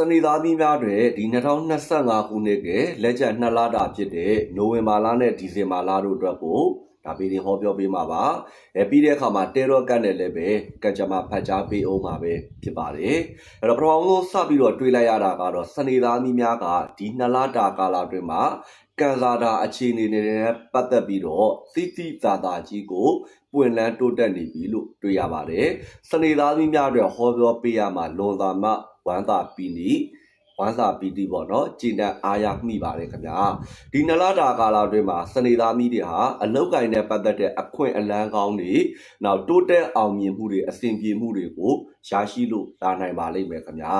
စနေသားသမီးများတွေဒီ2025ခုနှစ်ကလက်ကျန်2လတာဖြစ်တဲ့နိုဝင်ဘာလနဲ့ဒီဇင်ဘာလတို့အတွက်ကိုဒါဗီဒီဟောပြောပေးမှာပါအဲပြီးတဲ့အခါမှာတေရော့ကတ်နဲ့လည်းပဲကံကြမ္မာဖတ်ကြားပေးအောင်မှာပဲဖြစ်ပါတယ်အဲ့တော့ပထမဆုံးစပြီးတော့တွေးလိုက်ရတာကတော့စနေသားသမီးများကဒီ2လတာကာလအတွင်းမှာကန်စာတာအခြေအနေတွေနဲ့ပတ်သက်ပြီးတော့သိသိသာသာကြီးကိုပွင့်လန်းတိုးတက်နေပြီလို့တွေ့ရပါတယ်စနေသားသမီးများအတွက်ဟောပြောပေးရမှာလွန်သာမှ ဝမ်းသာပီနီဝမ်းသာပီတိပေါ့နော်ကျင့်တဲ့အားရမိပါတယ်ခင်ဗျာဒီနလတာကာလအတွင်းမှာစနေသားမိတွေဟာအလောက်ကင်နဲ့ပတ်သက်တဲ့အခွင့်အလန်းကောင်းတွေနောက်တိုးတက်အောင်မြင်မှုတွေအစဉ်ပြေမှုတွေကိုရရှိလို့လာနိုင်ပါလိမ့်မယ်ခင်ဗျာ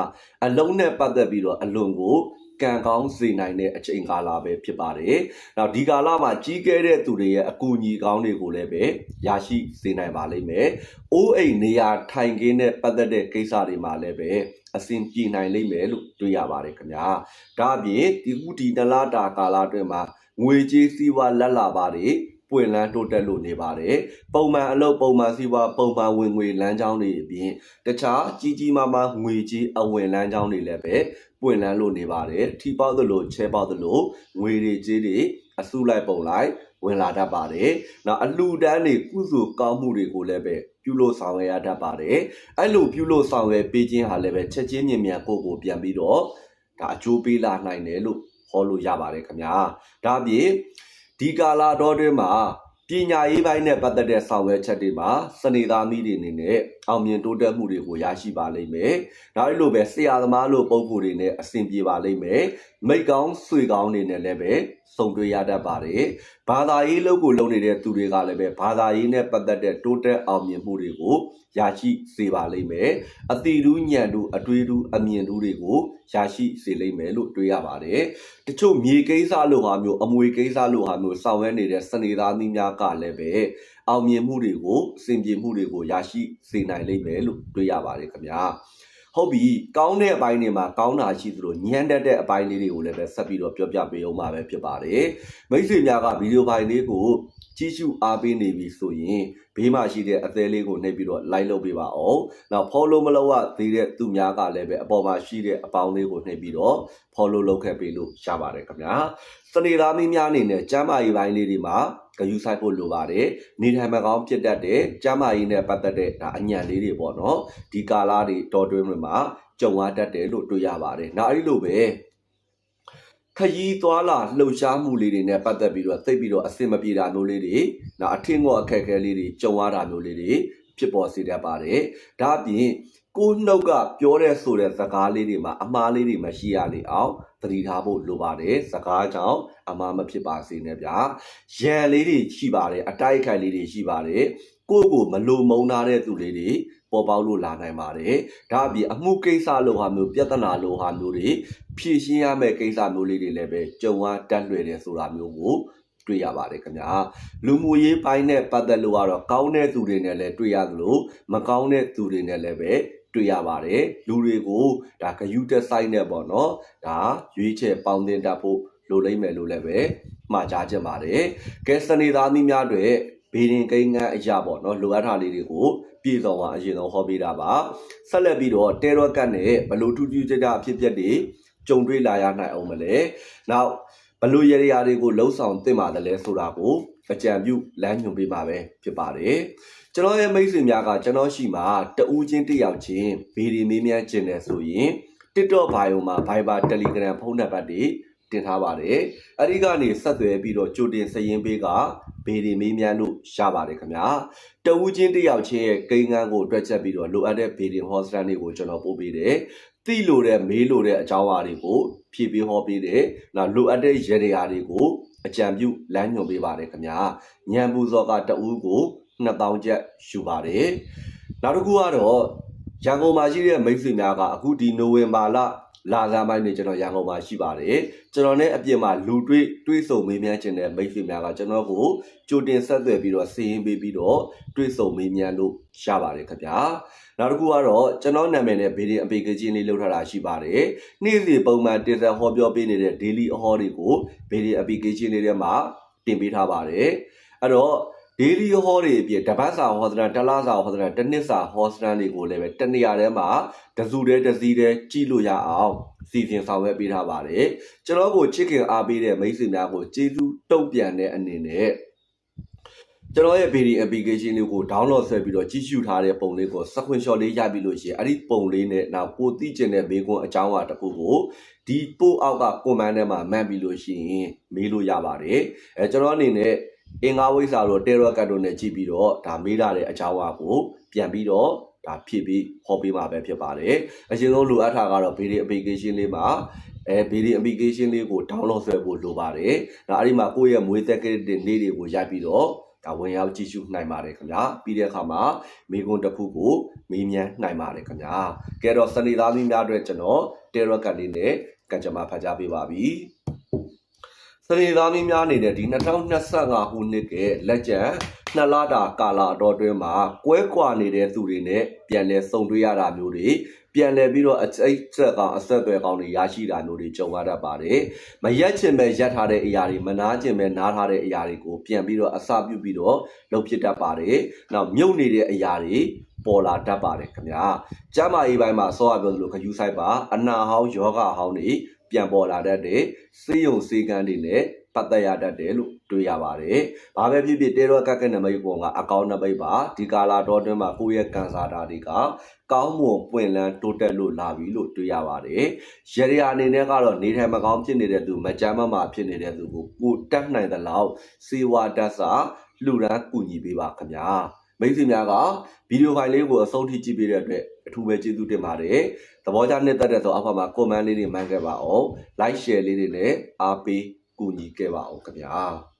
အလုံးနဲ့ပတ်သက်ပြီးတော့အလွန်ကိုကံကောင်းစေနိုင်တဲ့အချိန်ကာလပဲဖြစ်ပါတယ်။နောက်ဒီကာလမှာကြီးကဲတဲ့သူတွေရဲ့အကူအညီကောင်းတွေကိုလည်းပဲရရှိစေနိုင်ပါလိမ့်မယ်။အိုးအိမ်နေရာထိုင်ခင်းနဲ့ပတ်သက်တဲ့ကိစ္စတွေမှာလည်းပဲ အစဉ်ပြေနိုင်လိမ့်မယ်လို့တွေ့ရပါတယ်ခင်ဗျာ။ဒါအပြင်ဒီခုဒီနလာတာကာလအတွင်းမှာငွေကြေးစည်းဝါးလက်လာပါတွေပွင့်လန်းတိုးတက်လို့နေပါတယ်။ပုံမှန်အလုပ်ပုံမှန်စည်းဝါးပုံမှန်ဝင်ငွေလမ်းကြောင်းတွေအပြင်တခြားကြီးကြီးမားမားငွေကြေးအဝင်လမ်းကြောင်းတွေလည်းပဲပွင့်လန်းလို့နေပါတယ်။ထီပေါက်သလိုချဲပေါက်သလိုငွေတွေကြေးတွေအစုလိုက်ပုံလိုက်ဝင်လာတတ်ပါတယ်။နောက်အလှူဒန်းတွေကုစုကောင်းမှုတွေကိုလည်းပဲပြုလို့ဆောင်ရွက်ရတတ်ပါတယ်။အဲ့လိုပြုလို့ဆောင်ရွက်ပေးခြင်းဟာလည်းပဲချက်ချင်းမြင်မြန်ကိုယ့်ကိုပြန်ပြီးတော့ဒါအကျိုးပေးလာနိုင်တယ်လို့ဟောလို့ရပါတယ်ခင်ဗျာ။ဒါအပြင်ဒီကာလာတော်တွင်မှာ ပညာရေးပိုင်းနဲ့ပတ်သက်တဲ့ဆောင်ရွက်ချက်တွေမှာစနေသားမိတွေအနေနဲ့အောင်မြင်တိုးတက်မှုတွေကိုရရှိပါလိမ့်မယ်။နောက်အဲ့လိုပဲဆရာသမားလို့ပုံကိုယ်တွေနဲ့အဆင်ပြေပါလိမ့်မယ်။မိတ်ကောင်းဆွေကောင်းတွေနဲ့လည်းပဲစုံတွေ့ရတတ်ပါတယ်။ဘာသာရေးလုပ်ကိုလုပ်နေတဲ့သူတွေကလည်းပဲဘာသာရေးနဲ့ပတ်သက်တဲ့တိုးတက်အောင်မြင်မှုတွေကိုရရှိစေပါလိမ့်မယ်။အတိတူးညံတူအတွေးတူးအမြင်တူးတွေကိုရရှိစေလိမ့်မယ်လို့တွေးရပါတယ်။တချို့မြေကိစ္စလိုဟာမျိုးအမွေကိစ္စလိုဟာမျိုးဆောင်ရွက်နေတဲ့စနေသားသီးများကလည်းပဲအောင်မြင်မှုတွေကိုစင်ပြေမှုတွေကိုရရှိစေနိုင်လိမ့်မယ်လို့တွေးရပါတယ်ခင်ဗျာ။ဟုတ်ပြီကောင်းတဲ့အပိုင်းတွေမှာကောင်းတာရှိသလိုညံတတ်တဲ့အပိုင်းလေးတွေကိုလည်းပဲဆက်ပြီးတော့ပြောပြပေးအောင်ပါပဲဖြစ်ပါတယ်မိတ်ဆွေများကဗီဒီယိုဖိုင်လေးကိုကြည့်ရှုအားပေးနေပြီဆိုရင်ဘေးမှာရှိတဲ့အသေးလေးကိုနှိပ်ပြီးတော့ like လုပ်ပေးပါအောင်နောက် follow မလုပ်ရသေးတဲ့သူများကလည်းပဲအပေါ်မှာရှိတဲ့အပေါင်းလေးကိုနှိပ်ပြီးတော့ follow လုပ်ခဲ့ပေးလို့ရပါတယ်ခင်ဗျာစနေသားမင်းများအနေနဲ့ကျမ်းမာရေးပိုင်းလေးတွေမှာ ဂယူဆိုင်ဖို့လိုပါတယ်နေထိုင်မကောင်းဖြစ်တတ်တဲ့ကျမ်းမာရေးနဲ့ပတ်သက်တဲ့ဒါအညံလေးတွေပေါ့နော်ဒီကာလာတွေတော်တွင်းတွေမှာကြုံရတတ်တယ်လို့တွေ့ရပါတယ်နောက်အဲ့ဒီလိုပဲခရီးသွားလာလှုပ်ရှားမှုလေးတွေနဲ့ပတ်သက်ပြီးတော့သိပြီးတော့အဆင်မပြေတာမျိုးလေးတွေနောက်အထင်ကောအခက်အခဲလေးတွေကြုံရတာမျိုးလေးတွေဖြစ်ပေါ်စေတတ်ပါတယ်ဒါအပြင် ကိုနှုတ်ကပြောတဲ့ဆိုတဲ့စကားလေးတွေမှာအမှားလေးတွေမရှိရလေအောင်သတိထားဖို့လိုပါတယ်စကားကြောင့်အမှားမဖြစ်ပါစေနဲ့ဗျာရန်လေးတွေရှိပါတယ်အတိုက်အခိုက်လေးတွေရှိပါတယ်ကိုယ့်ကိုမလိုမုန်းထားတဲ့သူလေးတွေပေါ်ပေါက်လို့လာနိုင်ပါတယ်ဒါအပြင်အမှုကိစ္စလိုဟာမျိုးပြဿနာလိုဟာမျိုးတွေဖြေရှင်းရမယ့်ကိစ္စမျိုးလေးတွေလည်းပဲကြုံရတတ်လွယ်တယ်ဆိုတာမျိုးကိုတွေ့ရပါတယ်ခင်ဗျာလူမှုရေးပိုင်းနဲ့ပတ်သက်လို့ကတော့ကောင်းတဲ့သူတွေနဲ့လည်းတွေ့ရသလိုမကောင်းတဲ့သူတွေနဲ့လည်းပဲ တွေ့ရပါတယ်လူတွေကိုဒါဂယုတက်ဆိုင်နဲ့ပေါ့နော်ဒါရွေးချယ်ပေါင်းတင်တတ်ဖို့လိုလိမ့်မယ်လို့လည်းပဲမှာကြားချင်ပါတယ်ကဲစနေသားသမီးများတွေဘေးရင်ကိန်းငန်းအရာပေါ့နော်လိုအပ်တာလေးတွေကိုပြည်စုံအောင်အရင်ဆုံးဟောပေးတာပါဆက်လက်ပြီးတော့တဲရော့ကတ်နဲ့ဘလို့ထူးထူးခြားခြားအဖြစ်အပျက်တွေကြုံတွေ့လာရနိုင်အောင်မလဲနောက်ဘလို့ရရတွေကိုလှုံ့ဆော်သင့်ပါတယ်လဲဆိုတာကို အကြံပြုလမ်းညွှန်ပေးပါပဲဖြစ်ပါတယ်ကျွန်တော်ရဲ့မိတ်ဆွေများကကျွန်တော်ရှိမှာတဦးချင်းတစ်ယောက်ချင်းဗီဒီမေးမြန်းခြင်းတယ်ဆိုရင် TikTok bio မှာ Viber Telegram ဖုန်းနံပါတ်တွေတင်ထားပါတယ်။အဲဒီကနေဆက်သွယ်ပြီးတော့ကြိုတင်စရင်ပေးကဗီဒီမေးမြန်းလို့ရပါတယ်ခင်ဗျာ။တဦးချင်းတစ်ယောက်ချင်းရဲ့ကိန်းငန်းကိုတွက်ချက်ပြီးတော့လိုအပ်တဲ့ဗီဒီဟောစတန်တွေကိုကျွန်တော်ပို့ပေးတယ်။သိလို့တဲ့မေးလို့တဲ့အကြောင်းအရာတွေကိုဖြည့်ပေးဟောပေးတယ်။နောက်လိုအပ်တဲ့ရေတွေရာတွေကိုအကြံပြုလမ်းညွှန်ပေးပါတယ်ခင်ဗျာ။ညံပူစောကတဦးကို2000ကျပ်ယူပါတယ်။နောက်တစ်ခုကတော့ရန်ကုန်မှာရှိတဲ့မိတ်ဆွေများကအခုဒီနိုဝင်ဘာလ လာစားပိုင်းနေကျွန်တော်ရန်ကုန်မှာရှိပါတယ်ကျွန်တော်နဲ့အပြင်မှာလူတွေ့တွေ့ဆုံမေးမြန်းခြင်းတဲ့မိတ်ဆွေများကကျွန်တော်ကိုကြိုတင်ဆက်သွယ်ပြီးတော့စီရင်ပေးပြီးတော့တွေ့ဆုံမေးမြန်းလို့ရပါတယ်ခင်ဗျာနောက်တစ်ခုကတော့ကျွန်တော်နာမည်နဲ့ဗီဒီယိုအပေကချင်းလေးလုပ်ထားတာရှိပါတယ်နေ့စဉ်ပုံမှန်တင်ဆက်ဟောပြောပေးနေတဲ့ daily အဟောတွေကိုဗီဒီယိုအပေကချင်းလေးထဲမှာတင်ပေးထားပါတယ်အဲ့တော့ daily ဟောတွေအပြင်တပတ်စာဟောစတန်တစ်လစာဟောစတန်တစ်နှစ်စာဟောစတန်တွေကိုလည်းပဲတစ်နေရာထဲမှာတစုတည်းတစ်စီးတည်းကြည့်လို့ရအောင်စီစဉ်ဆောင်ရွက်ပေးထားပါတယ်ကျွန်တော်ကိုချစ်ခင်အားပေးတဲ့မိတ်ဆွေများကိုကျေးဇူးတုံ့ပြန်တဲ့အနေနဲ့ကျွန်တော်ရဲ့ BD application လေးကို download ဆွဲပြီးတော့ကြည့်ရှုထားတဲ့ပုံလေးကို screenshot လေးရပြီလို့ရှိရင်အဲ့ဒီပုံလေးနဲ့နောက်ကိုသိကျင်တဲ့မေးခွန်းအကြောင်းအရာတစ်ခုကိုဒီပို့အောက်က comment ထဲမှာမှတ်ပြီးလို့ရှိရင်မေးလို့ရပါတယ်အဲကျွန်တော်အနေနဲ့ အင်္ဂါဝိဇ္ဇာတို့တေရောကတ်တို့နဲ့ကြည့်ပြီးတော့ဒါမေးလာတဲ့အကြောင်းအရာကိုပြန်ပြီးတော့ဒါဖြည့်ပြီးဟောပေးမှာပဲဖြစ်ပါတယ်အရင်ဆုံးလိုအပ်တာကတော့ BD application လေးမှာအဲ BD application လေးကို download ဆွဲဖို့လိုပါတယ်ဒါအဲ့ဒီမှာကိုယ့်ရဲ့မွေးသက်ကလေးတွေနေ့တွေကိုရိုက်ပြီးတော့ဒါဝင်ရောက်ကြည့်ရှုနိုင်ပါတယ်ခင်ဗျာပြီးတဲ့အခါမှာမိကွန်းတစ်ခုကိုမေးမြန်းနိုင်ပါတယ်ခင်ဗျာကဲတော့စနေသားသမီးများအတွက်ကျွန်တော်တေရောကတ်လေးနဲ့ကံကြမ္မာဖတ်ကြားပေးပါပြီ စနေသားမင်းများအနေနဲ့ဒီ2025ခုနှစ်ကလက်ကျန်နှစ်လတာကာလအတော်အတွင်းမှာကွဲကွာနေတဲ့သူတွေနဲ့ပြန်လည်ဆုံတွေ့ရတာမျိုးတွေပြန်လည်ပြီးတော့အစိတ်ဆက်ကောင်အဆက်အသွယ်ကောင်တွေရရှိတာမျိုးတွေကြုံရတတ်ပါတယ်။မရက်ချင်ပဲရက်ထားတဲ့အရာတွေမနာချင်ပဲနားထားတဲ့အရာတွေကိုပြန်ပြီးတော့အစာပြုတ်ပြီးတော့လုပ်ဖြစ်တတ်ပါတယ်။နောက်မြုပ်နေတဲ့အရာတွေပေါ်လာတတ်ပါတယ်ခင်ဗျာ။ကျမ်းမာရေးပိုင်းမှာဆောရပြောသလိုခယူးဆိုင်ပါအနာဟောင်းယောဂဟောင်းတွေ ပြန်ပေါ်လာတတ်တဲ့စေယုံစေကန်းတွေနဲ့ပတ်သက်ရတတ်တယ်လို့တွေ့ရပါတယ်။ဘာပဲဖြစ်ဖြစ်တေရောကက်ကက်နမိတ်ပေါ်ကအကောင့်နမိတ်ပါဒီကာလာတော်တွင်းမှာကိုယ့်ရဲ့ကန်စာတာတွေကကောင်းမွန်ပွင့်လန်းတိုးတက်လို့လာပြီလို့တွေ့ရပါတယ်။ရရအနေနဲ့ကတော့နေထိုင်မကောင်းဖြစ်နေတဲ့သူမကြမ်းမမာဖြစ်နေတဲ့သူကိုကိုတက်နိုင်တဲ့လောက်စေဝါတက်စာလှူဒန်းကူညီပေးပါခင်ဗျာ။ မိတ်ဆွေများကဗီဒီယိုဖိုင်လေးကိုအဆုံးထိကြည့်ပေးတဲ့အတွက်အထူးပဲကျေးဇူးတင်ပါတယ်။သဘောကျနှစ်သက်တဲ့ဆိုအောက်မှာ comment လေးတွေမှန်းခဲ့ပါအောင်။ like share လေးတွေနဲ့အားပေးကူညီခဲ့ပါအောင်ခင်ဗျာ။